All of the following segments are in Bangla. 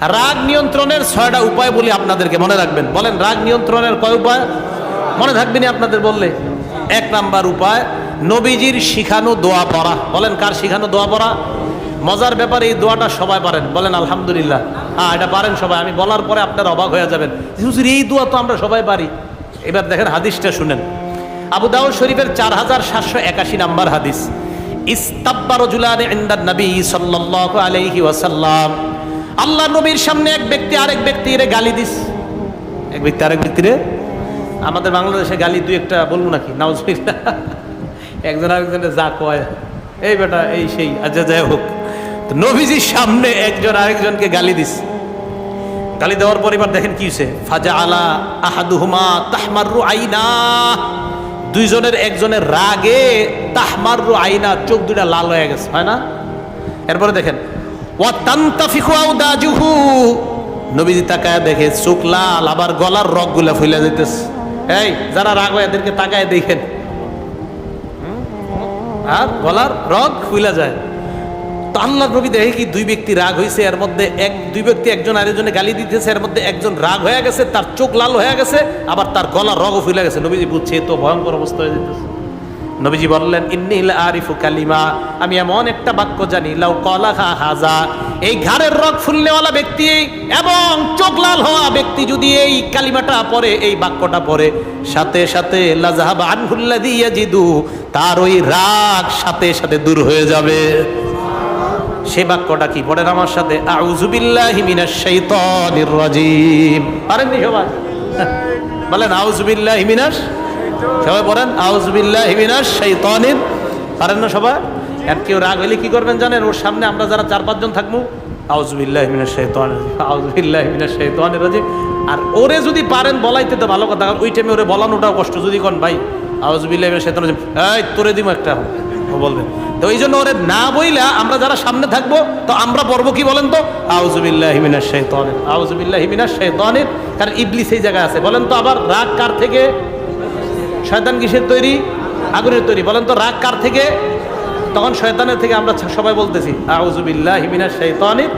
রাগ নিয়ন্ত্রণের ছয়টা উপায় বলি আপনাদেরকে, মনে রাখবেন। বলেন, রাগ নিয়ন্ত্রণের কয় উপায়? মনে থাকবেনি আপনাদের বললে? এক নাম্বার উপায়, নবীজির শিখানো দোয়া পড়া। বলেন, কার শিখানো দোয়া পড়া? মজার ব্যাপারে, এই দোয়াটা সবাই পারেন। বলেন, আলহামদুলিল্লাহ। হ্যাঁ এটা পারেন সবাই, আমি বলার পরে আপনার অবাক হয়ে যাবেন। এই দোয়া তো আমরা সবাই পারি। এবার দেখেন, হাদিসটা শুনেন। আবু দাউদ শরীফের চার হাজার সাতশো একাশি নাম্বার হাদিস। ইস্তাব্বার জুলানে ইন্দার নবী সাল্লাল্লাহু আলাইহি ওয়াসাল্লাম। আল্লাহ নবীর সামনে এক ব্যক্তি আরেক ব্যক্তি ব্যক্তিরে গালি দিস। এক ব্যক্তি আরেক ব্যক্তিরে? আমাদের বাংলাদেশে গালি দুই একটা বলব নাকি? নাউজবিল্লাহ। একজন আরেকজনের যা কয় এই বেটা এই সেই আচ্ছা যাই হোক। তো নবীজির সামনে একজন আরেকজনকে গালি দিস। গালি দেওয়ার পর এবার দেখেন কি হয়েছে ফাজা আলা আহাদুহুমা তাহমারু আইনা। দুইজনের একজনের রাগে তাহমারু আইনা চোখ দুটা লাল হয়ে গেছে হয় না? এরপরে দেখেন নবীজি তাকায় দেখে চোখ লাল, আবার গলার রগগুলা ফুলে যেতেছে এই, যারা রাগ হয় এদেরকে তাকায় দেখেন? আর গলার রগ ফুলে যায়। তো আল্লাহ নবী দেখে কি দুই ব্যক্তি রাগ হয়েছে এর মধ্যে এক, দুই ব্যক্তি একজন আরেকজনে গালি দিতেছে, এর মধ্যে একজন রাগ হয়ে গেছে, তার চোখ লাল হয়ে গেছে, আবার তার গলার রগও ফুলে গেছে। নবীজি বুঝছে তো ভয়ঙ্কর অবস্থা হয়ে যেতেছে নবীজি বললেন, ইন্নিল আরিফু কালিমা। আমি এমন একটা বাক্য জানি, লাউ কলা খা হাজা। এই ঘাড়ের রগ ফুলনেওয়ালা ব্যক্তি এবং চোখ লাল হওয়া ব্যক্তি যদি এই কালিমাটা পড়ে, এই বাক্যটা পড়ে, সাথে সাথে লাজাহাব আনহুল্লাদি ইয়াজিদু, তার ওই রাগ সাথে সাথে দূর হয়ে যাবে। সে বাক্যটা কি পড়েন আমার সাথে? আউজুবিল্লাহি মিনাশ শাইতানির রাজিম। পারেননি সবাই? বলেন আউজুবিল্লাহি মিনাশ সবাই পড়েন আউজুবিল্লাহি শাইতানির পারেন না সবাই? আর কেউ রাগ হইলে কি করবেন জানেন? ওর সামনে আমরা যারা চার পাঁচজন থাকব আর ওরে যদি পারেন বলাইতে তো ভালো কথা, ওই টাইমে ওরে বলানোটাও কষ্ট। যদি কোন, ভাই আউজুবিল্লাহি এই, তোরে দিমু একটা বলবেন। তো এই জন্য ওরে না বইলা আমরা যারা সামনে থাকব, তো আমরা পড়ব কি বলেন তো? আউজুবিল্লাহ হিমিনার শেতনের আউজুবিল্লাহ হিমিনার শেতনের কারণ ইবলি সেই জায়গায় আছে। বলেন তো আবার রাগ কার থেকে? শয়তান কিসের তৈরি? আগুনের তৈরি। বলেন তো, রাগ কার থেকে? তখন শয়তানের থেকে আমরা সবাই বলতেছি আউজুবিল্লাহ হিমিনার শেতনের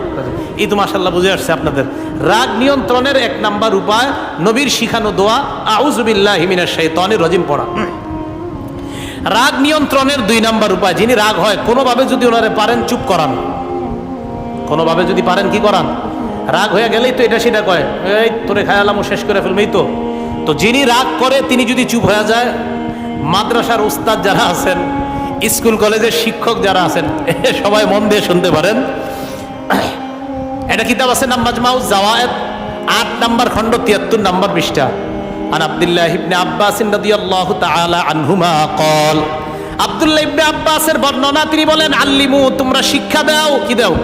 ঈদ মাসাল্লাহ বুঝে আসছে আপনাদের। রাগ নিয়ন্ত্রণের এক নাম্বার উপায়, নবীর শিখানো দোয়া আউজুবিল্লাহ হিমিনার শেতনের রজিম পড়া। রাগ নিয়ন্ত্রণের দুই নাম্বার উপায়, যিনি রাগ হয়, কোনোভাবে যদি ওনারে পারেন, চুপ করান। কোনোভাবে যদি পারেন, কি করান? রাগ হয়ে গেলেই তো এটা সেটা কয়, এই তোরে খায়ালাম শেষ করে ফেলবেই তো। তো যিনি রাগ করে, তিনি যদি চুপ হয়ে যায়, মাদ্রাসার উস্তাদ যারা আছেন, স্কুল কলেজের শিক্ষক যারা আছেন সবাই মন দিয়ে শুনতে পারেন। এটা কিতাব আছে নাম্মাজ মাউ জাওয়ায়েদ, আট নাম্বার খণ্ড, তিয়াত্তর নাম্বার পৃষ্ঠা। আন আবদুল্লাহ ইবনে আব্বাস রাদিয়াল্লাহু তাআলা আনহুমা কল আবদুল্লাহ ইবনে আব্বাসের বর্ণনা, তিনি বলেন, আল্লিমু, তোমরা শিক্ষা দাও। কি দাও?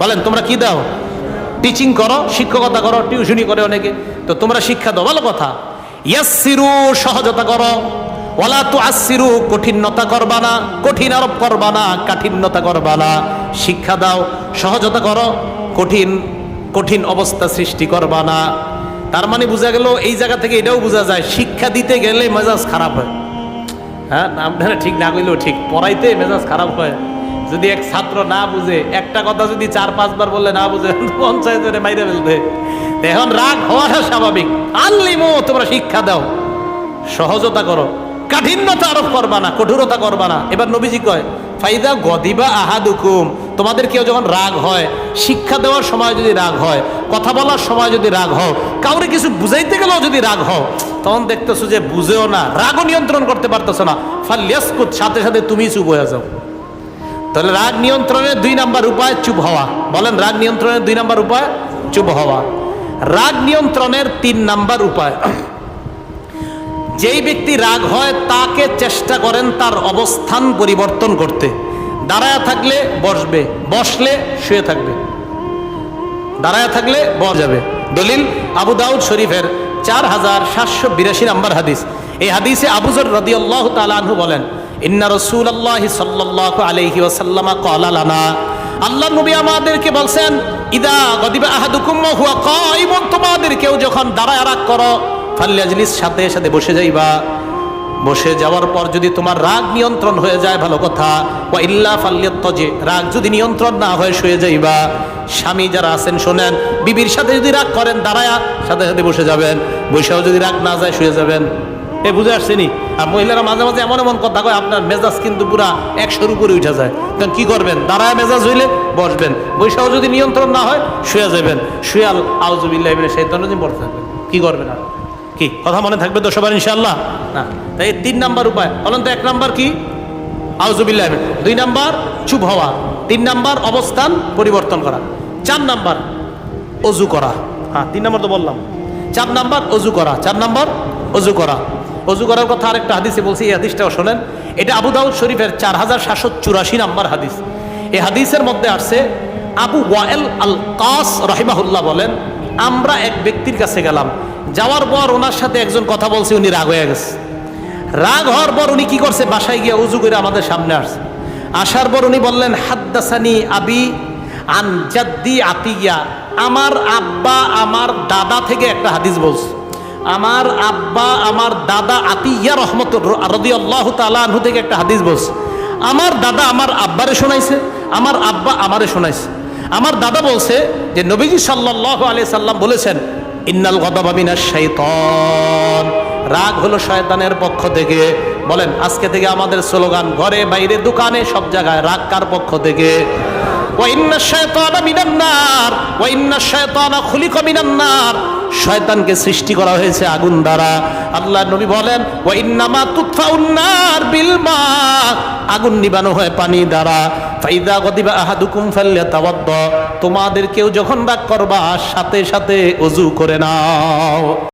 বলেন, তোমরা কি দাও? টিচিং করো, শিক্ষকতা করো, টিউশনি করে অনেকে। তো তোমরা শিক্ষা দাও, ভালো কথা। ইয়াসিরু সহজতা করো। ওয়ালা তু আসিরু কঠিনতা করবা না। কঠিন আরোপ করবা না, কাঠিন্যতা করবা না। শিক্ষা দাও, সহজতা করো। কঠিন কঠিন অবস্থা সৃষ্টি করবা না। তার মানে বোঝা গেল, এই জায়গা থেকে এটাও বোঝা যায়, শিক্ষা দিতে গেলে মেজাজ খারাপ হয়। হ্যাঁ আপনারা ঠিক না কইলেও ঠিক, পড়াইতে মেজাজ খারাপ হয়। যদি এক ছাত্র না বুঝে, একটা কথা যদি চার, পাঁচবার বললে না বুঝে পঞ্চায়েতের মাইরে ফেলতে এখন রাগ হওয়াটা স্বাভাবিক। আনলিমো তোমরা শিক্ষা দাও। সহজতা করো। কাঠিন্যতা আরোপ করবা না, কঠোরতা করবা না। এবার নবীজি কয়, ফাইদা গদিবা আহাদুকুম। তোমাদের কেউ যখন রাগ হয়, শিক্ষা দেওয়ার সময় যদি রাগ হয়, কথা বলার সময় যদি রাগ হও, কাউরে কিছু বুঝাইতে গেলেও যদি রাগ হও, তখন দেখতেছো যে বুঝেও না, রাগও নিয়ন্ত্রণ করতে পারতেছো না। ফাল্যাসকুত সাথে সাথে তুমি চুপ হয়ে যাও। তাহলে রাগ নিয়ন্ত্রণের দুই নাম্বার উপায় চুপ হওয়া। বলেন, রাগ নিয়ন্ত্রণের দুই নাম্বার উপায় চুপ হওয়া। রাগ নিয়ন্ত্রণের তিন নাম্বার উপায়। যেই ব্যক্তি রাগ হয়, তাকে চেষ্টা করেন তার অবস্থান পরিবর্তন করতে। দাঁড়ায় থাকলে বসবে, বসলে শুয়ে থাকবে। দাঁড়ায় থাকলে বস যাবে। দলিল, আবু দাউদ শরীফের চার হাজার সাতশো বিরাশি নাম্বার হাদিস। এই হাদিসে আবুজর রদি আল্লাহ তালু বলেন ইন্না রসুল আল্লাহ সাল্লাহ আলহি ওসাল্লামা কলালানা আল্লাহ নবী আমাদেরকে বলছেন, ইদা গদিবা আহাদুকুম হুয়া কাইমুন তোমাদের কেউ যখন দাঁড়ায় রাগ করো ফাল্লাজলিস সাথে সাথে বসে যাইবা। বসে যাওয়ার পর যদি তোমার রাগ নিয়ন্ত্রণ হয়ে যায়, ভালো কথা। ও ইল্লা ফাল্লিয়ত্তজে, রাগ যদি নিয়ন্ত্রণ না হয়ে, শুয়ে যাইবা। স্বামী যারা আছেন, শোনেন, বিবির সাথে যদি রাগ করেন, দাঁড়ায়া সাথে সাথে বসে যাবেন। বসেও যদি রাগ না যায়, শুয়ে যাবেন। এ বুঝে আসছেনি? আর মহিলারা মাঝে মাঝে এমন এমন কথা কয়, আপনার মেজাজ কিন্তু পুরা একশোর উপরে উঠে যায়। তখন কি করবেন? দাঁড়ায় মেজাজ হইলে বসবেন। বৈশাও যদি নিয়ন্ত্রণ না হয়, শুয়ে যাবেন। শুয়াল আউজুবিল্লাহ সেই ধরনের পড়তে থাকবেন। কি করবেন আর? কি, কথা মনে থাকবে তো সবার ইনশাল্লাহ না। তাই তিন নাম্বার উপায়। বলেন তো এক নাম্বার কি? আউজুবিল্লাহ দুই নাম্বার, চুপ হওয়া। তিন নাম্বার, অবস্থান পরিবর্তন করা। চার নাম্বার, অজু করা। হ্যাঁ তিন নাম্বার তো বললাম। চার নাম্বার, অজু করা। চার নাম্বার, অজু করা। অজু করার কথা আরেকটা হাদিসে বলছি, এই হাদিসটাও শোনেন। এটা আবু দাউদ শরীফের চার হাজার সাতশো চুরাশি নাম্বার হাদিস। এই হাদিসের মধ্যে আসছে, আবু ওয়ায়েল আল কাস রহিমাহুল্লাহ বলেন, আমরা এক ব্যক্তির কাছে গেলাম, যাওয়ার পর ওনার সাথে একজন কথা বলছে, উনি রাগ হয়ে গেছে। রাগ হওয়ার পর উনি কি করছে, বাসায় গিয়ে উজু করে আমাদের সামনে আসছে। আসার পর উনি বললেন, হাদ্দাসানি আবি আন জাদ্দি আতিয়া। আমার আব্বা, আমার দাদা থেকে একটা হাদিস বলছে। আমার আব্বা, আমার দাদা আতিয়া রহমত রদি আল্লাহ তালু থেকে একটা হাদিস বলছে। আমার দাদা আমার আব্বারে শোনাইছে, আমার আব্বা আমারে শোনাইছে। আমার দাদা বলছে যে, নবীজি সাল্লাহ আলি সাল্লাম বলেছেন, ইন্নাল গদাবাবিনা শৈতন রাগ হলো শয়তানের পক্ষ থেকে। বলেন, আজকে থেকে আমাদের স্লোগান, ঘরে, বাইরে, দোকানে, সব জায়গায় রাগ কার পক্ষ থেকে? ওয়াইন্না শায়তানা মিনান নার। ওয়াইন্না শায়তানা খুলিকা মিনান নার। শয়তানকে সৃষ্টি করা হয়েছে আগুন দ্বারা। আল্লাহ নবী বলেন, ওয়াইন্নামা ইন্নামা নার বিল মা আগুন নিবানো হয় পানি দ্বারা। ফাইদা গদিবা আহাদুকুম ফাল্যাতাওয়াদ্দ তোমাদের কেউ যখন বাক করবা, সাথে সাথে অজু করে নাও।